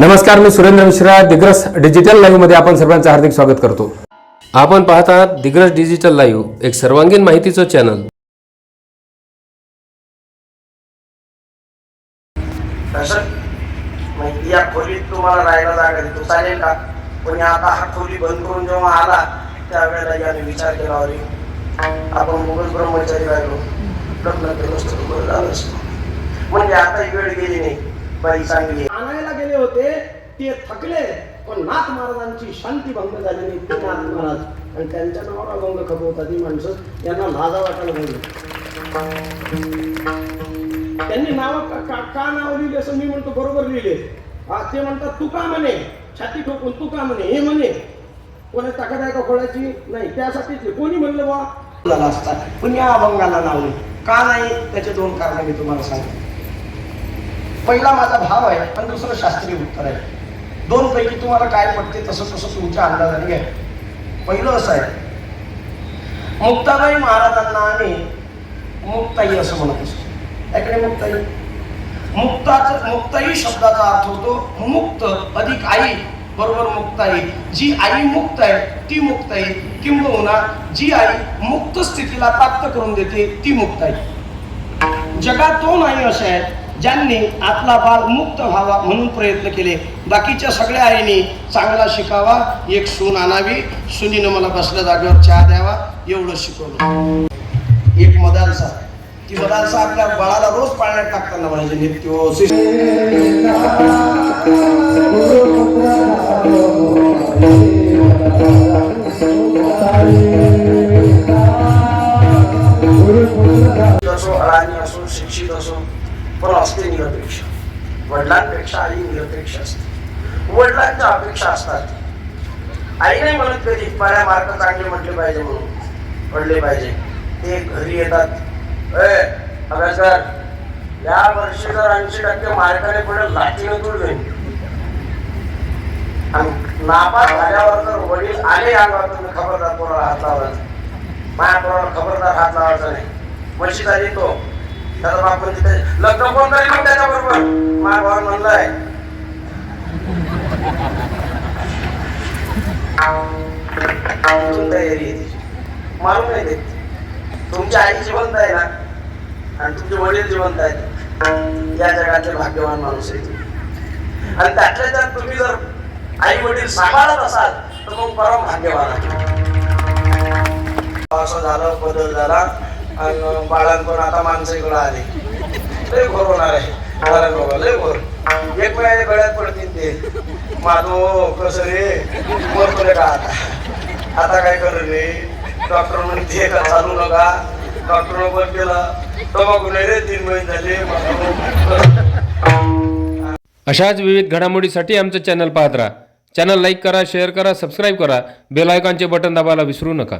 नमस्कार मी सुरेंद्र मिश्रा दिग्रस डिजिटल लाईव्हमध्ये आपण सर्वांचं हार्दिक स्वागत करतो. आपण पाहत आहात दिग्रस डिजिटल लाईव्ह एक सर्वांगीण माहितीचं चॅनल या खोलीत तुम्हाला राहायला जागा देतो. चालेल का? पण आता हा खोली बंद करून जेव्हा आला त्यावेळेला याने विचार केला अरे आपण मुघल ब्रह्मचारी राहिलो. लग्न केलं असतं म्हणजे आता ही वेळ गेली नाही. बाई. आणायला गेले होते ते थकले पण नाथ महाराजांची शांती भंग झाली नाही. ते नाथ महाराज आणि त्यांच्या नावाला गंग खपवता ती माणसं यांना लाजा वाटायला पाहिजे त्यांनी नाव का, का, का नाव लिहिले असं मी म्हणतो बरोबर लिहिले. हा ते म्हणतात तू का म्हणे? छाती ठोकून तू का म्हणे? हे म्हणे. कोणी ताकद आहे का खोळाची नाही. त्यासाठीच. कोणी म्हणलं बा झाला असता. पण या अभंगाला नावले का नाही? त्याचे दोन कारण मी तुम्हाला सांगतो. पहिला माझा भाव आहे आणि दुसरं शास्त्रीय उत्तर आहे. दोन पैकी तुम्हाला काय पडते तसं तसं तुमच्या अंदाजाने घ्या. पहिलं असं आहे मुक्ताबाई महाराजांना आम्ही मुक्ताई असं म्हणत असतो. ऐकणे मुक्ताई? मुक्ताच मुक्ताई शब्दाचा अर्थ होतो मुक्त अधिक आई बरोबर मुक्ताई. जी आई मुक्त आहे ती मुक्ताई किंबहुना जी आई मुक्त स्थितीला प्राप्त करून देते ती मुक्ताई जगात दोन आई अशा आहेत. ज्यांनी आपला बाल मुक्त व्हावा म्हणून प्रयत्न केले. बाकीच्या सगळ्या आईनी चांगला शिकावा एक सून आणावी. सुनीनं मला बसल्या जागेवर चहा द्यावा एवढं शिकवलं. एक मदालसा ती मदालसा आपल्या बाळाला रोज पाळण्यात टाकताना म्हणजे नित्य असो अडाणी असो शिक्षित असो पण असते निरपेक्ष. वडिलांपेक्षा आई निरपेक्ष असते. वडिलांच्या अपेक्षा असतात. आई नाही म्हणत कधी माझ्या मार्क चांगले म्हटले पाहिजे म्हणून. पडले पाहिजे. ते घरी येतात. ए अभ्यास या वर्षी जर ऐंशी टक्के मार्काने पडेल लाठीनं दूर जाईल आणि नापास झाल्यावर जर वडील आले अंगावर तुम्ही खबरदार पोराला हात लावायचा? माझ्या पोराला खबरदार हात लावायचा नाही. म्हशी झाली तो त्याचा बाप म्हणजे लग्न कोण करेल मग हो त्याच्या बरोबर माझ्या भावा म्हणलाय इथून तयारी आहे मारून नाही देत. तुमची आई जिवंत आहे ना? आणि तुमचे वडील जिवंत आहेत. या जगातले भाग्यवान माणूस आहे आणि त्यातल्या त्यात तुम्ही जर आई वडील सांभाळत असाल तर मग परम भाग्यवान आहे. असं झालं बदल झाला. आणि बाळांकडून आता माणसाकडे आले. लय घोर होणार आहे. बाळां बाबा लय घोर. एक वेळा गळ्यात पडतील ते. माधो कसं रे? मरतोय का आता? आता काय करू रे? डॉक्टर म्हणते का चालू नका? डॉक्टर बंद केलं. तंबाखू नाही रे तीन महिने झाले. अशाच विविध घडामोडीसाठी आमचं चॅनल पाहत राहा. चॅनल लाईक करा शेअर करा सबस्क्राईब करा. बेल आयकॉनचे बटन दाबायला विसरू नका.